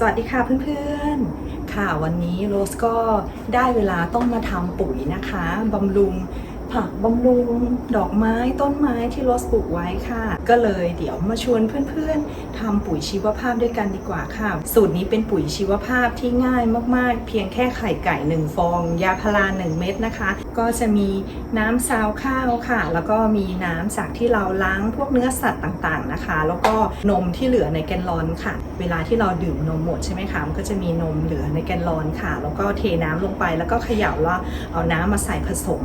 สวัสดีค่ะเพื่อนๆ ค่ะวันนี้โรสก็ได้เวลาต้องมาทำปุ๋ยนะคะบำรุง ผักบำรุง ดอกไม้ต้นไม้ที่โรสปลูกไว้ค่ะ ก็เลยเดี๋ยวมาชวนเพื่อนๆทำปุ๋ยชีวภาพด้วยกันดีกว่าค่ะ สูตรนี้เป็นปุ๋ยชีวภาพที่ง่ายมากๆ เพียงแค่ไข่ไก่ 1 ฟอง ยาพารา1เม็ดนะคะ ก็จะมีน้ำซาวข้าวค่ะ แล้วก็มีน้ำจากที่เราล้างพวกเนื้อสัตว์ต่างๆนะคะ แล้วก็นมที่เหลือในแกนลอนค่ะ เวลาที่เราดื่มนมหมดใช่ไหมคะมันก็จะมีนมเหลือในแกนลอนค่ะ แล้วก็เทน้ำลงไปแล้วก็เขย่าแล้วเอาน้ำมาใส่ผสม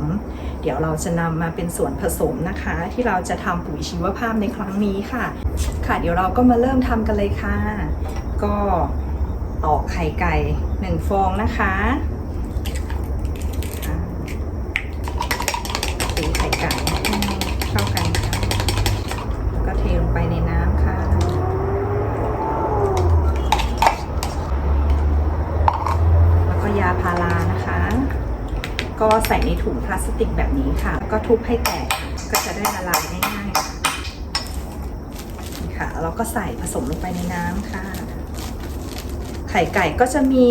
เดี๋ยวเราจะนำมาเป็นส่วนผสมนะคะ ที่เราจะทำปุ๋ยชีวภาพในครั้งนี้ค่ะ ค่ะเดี๋ยวเราก็มาเริ่มทำกันเลยค่ะ ก็ตอกไข่ไก่หนึ่งฟองนะคะค่ะตีไข่ไก่ให้เข้ากันค่ะแล้วก็เทลงไปในน้ำค่ะแล้วก็ยาพารานะคะ ก็ใส่ในถุงพลาสติกแบบนี้ค่ะ แล้วก็ทุบให้แตกก็จะได้ละลายง่ายๆค่ะนี่ค่ะแล้วก็ใส่ผสมลงไปในน้ำค่ะ ไข่ไก่ก็จะมี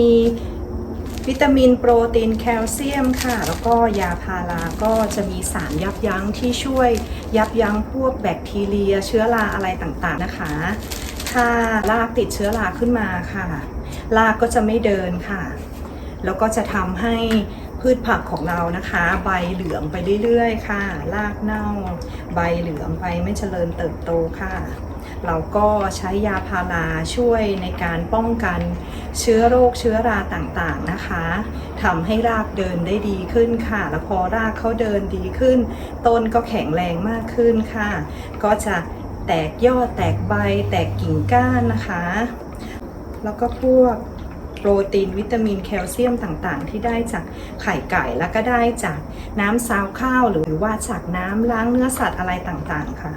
วิตามินโปรตีนแคลเซียมค่ะ แล้วก็ยาพาราก็จะมีสารยับยั้งที่ช่วยยับยั้งพวกแบคทีเรีย เชื้อราอะไรต่างๆนะคะ ถ้ารากติดเชื้อราขึ้นมาค่ะรากก็จะไม่เดินค่ะ แล้วก็จะทำให้ พืชผักของเรานะคะ ใบเหลืองไปเรื่อยๆ ค่ะ รากเน่า ใบเหลืองไปไม่เจริญเติบโตค่ะ เราก็ใช้ยาพาราช่วยในการป้องกันเชื้อโรคเชื้อราต่างๆนะคะทำให้รากเดินได้ดีขึ้นค่ะ แล้วพอรากเขาเดินดีขึ้น ต้นก็แข็งแรงมากขึ้นค่ะ ก็จะแตกยอดแตกใบแตกกิ่งก้านนะคะ แล้วก็พวก โปรตีนวิตามินแคลเซียมต่างๆ ที่ได้จากไข่ไก่แล้วก็ได้จากน้ำซาวข้าวหรือว่าจากน้ำล้างเนื้อสัตว์อะไรต่างๆค่ะ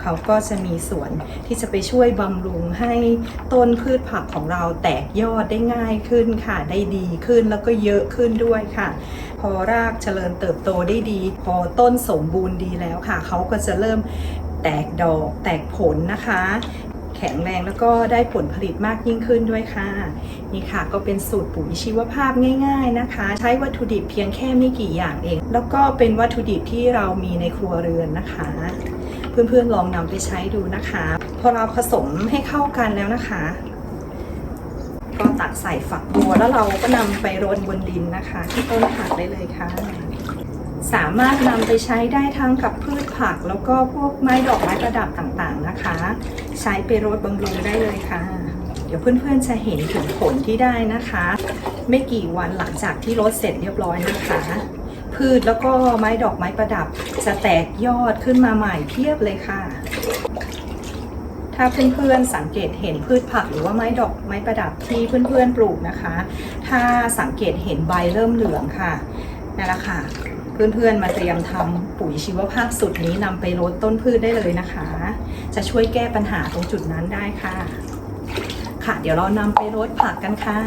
เขาก็จะมีส่วนที่จะไปช่วยบำรุงให้ต้นพืชผักของเราแตกยอดได้ง่ายขึ้นค่ะ ได้ดีขึ้นแล้วก็เยอะขึ้นด้วยค่ะ พอรากเจริญเติบโตได้ดี พอต้นสมบูรณ์ดีแล้วค่ะ เขาก็จะเริ่มแตกดอกแตกผลนะคะ แข็งแรงแล้วก็ได้ผลผลิตมากยิ่งขึ้นด้วยค่ะ นี่ค่ะก็เป็นสูตรปุ๋ยชีวภาพง่ายๆนะคะ ใช้วัตถุดิบเพียงแค่ไม่กี่อย่างเอง แล้วก็เป็นวัตถุดิบที่เรามีในครัวเรือนนะคะเพื่อนๆลองนำไปใช้ดูนะคะ พอเราผสมให้เข้ากันแล้วนะคะ ก็ตักใส่ฝักบัวแล้วเราก็นำไปรดบนดินนะคะ ที่ต้นผักได้เลยค่ะ สามารถนำไปใช้ได้ทั้งกับพืชผัก แล้วก็พวกไม้ดอกไม้ประดับต่างๆนะคะ ใช้ไปรดบำรุงได้เลยค่ะ เดี๋ยวเพื่อนๆจะเห็นถึงผลที่ได้นะคะ ไม่กี่วันหลังจากที่รดเสร็จเรียบร้อยนะคะ พืชแล้วก็ไม้ดอกไม้ประดับ จะแตกยอดขึ้นมาใหม่เพียบเลยค่ะ ถ้าเพื่อนๆสังเกตเห็นพืชผักหรือว่าไม้ดอกไม้ประดับที่เพื่อนๆปลูกนะคะ ถ้าสังเกตเห็นใบเริ่มเหลืองค่ะ นั่นแหละค่ะ เพื่อนๆมาเตรียมทำปุ๋ยชีวภาพสุดนี้นำไปลดต้นพืชได้เลยนะคะ จะช่วยแก้ปัญหาตรงจุดนั้นได้ค่ะ ค่ะเดี๋ยวเรานำไปลดผักกันค่ะ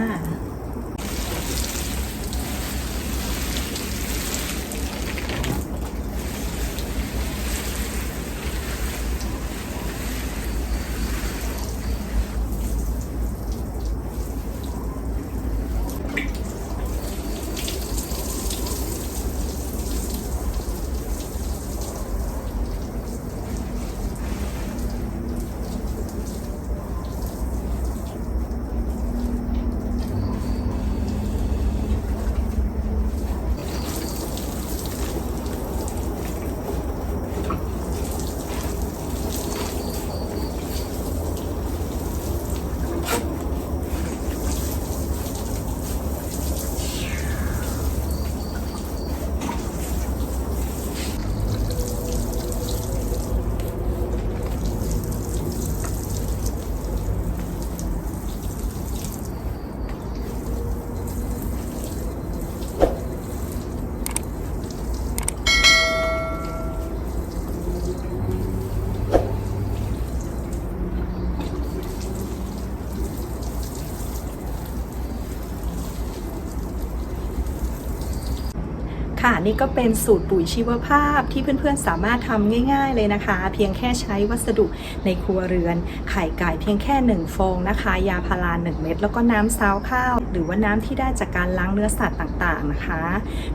ค่ะนี่ก็เป็นสูตรปุ๋ยชีวภาพที่เพื่อนๆสามารถทำง่ายๆเลยนะคะ เพียงแค่ใช้วัสดุในครัวเรือน ไข่ไก่เพียงแค่ 1 ฟองนะคะ ยาพารา1เม็ดแล้วก็น้ำซาวข้าว หรือว่าน้ำที่ได้จากการล้างเนื้อสัตว์ต่างๆนะคะ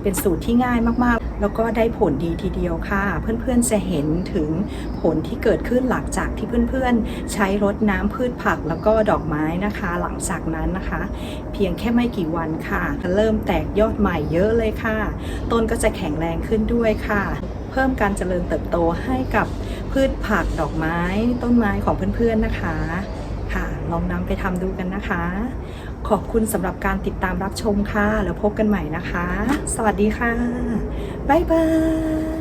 เป็นสูตรที่ง่ายมากๆ แล้วก็ได้ผลดีทีเดียวค่ะ เพื่อนๆจะเห็นถึงผลที่เกิดขึ้นหลังจากที่เพื่อนๆ ใช้รดน้ำพืชผักแล้วก็ดอกไม้นะคะ หลังจากนั้นนะคะ เพียงแค่ไม่กี่วันค่ะ เริ่มแตกยอดใหม่เยอะเลยค่ะ ต้นก็จะแข็งแรงขึ้นด้วยค่ะ เพิ่มการเจริญเติบโตให้กับพืชผักดอกไม้ต้นไม้ของเพื่อนๆนะคะ ค่ะ ลองนำไปทำดูกันนะคะ ขอบคุณสำหรับการติดตามรับชมค่ะ แล้วพบกันใหม่นะคะ สวัสดีค่ะ บ๊ายบาย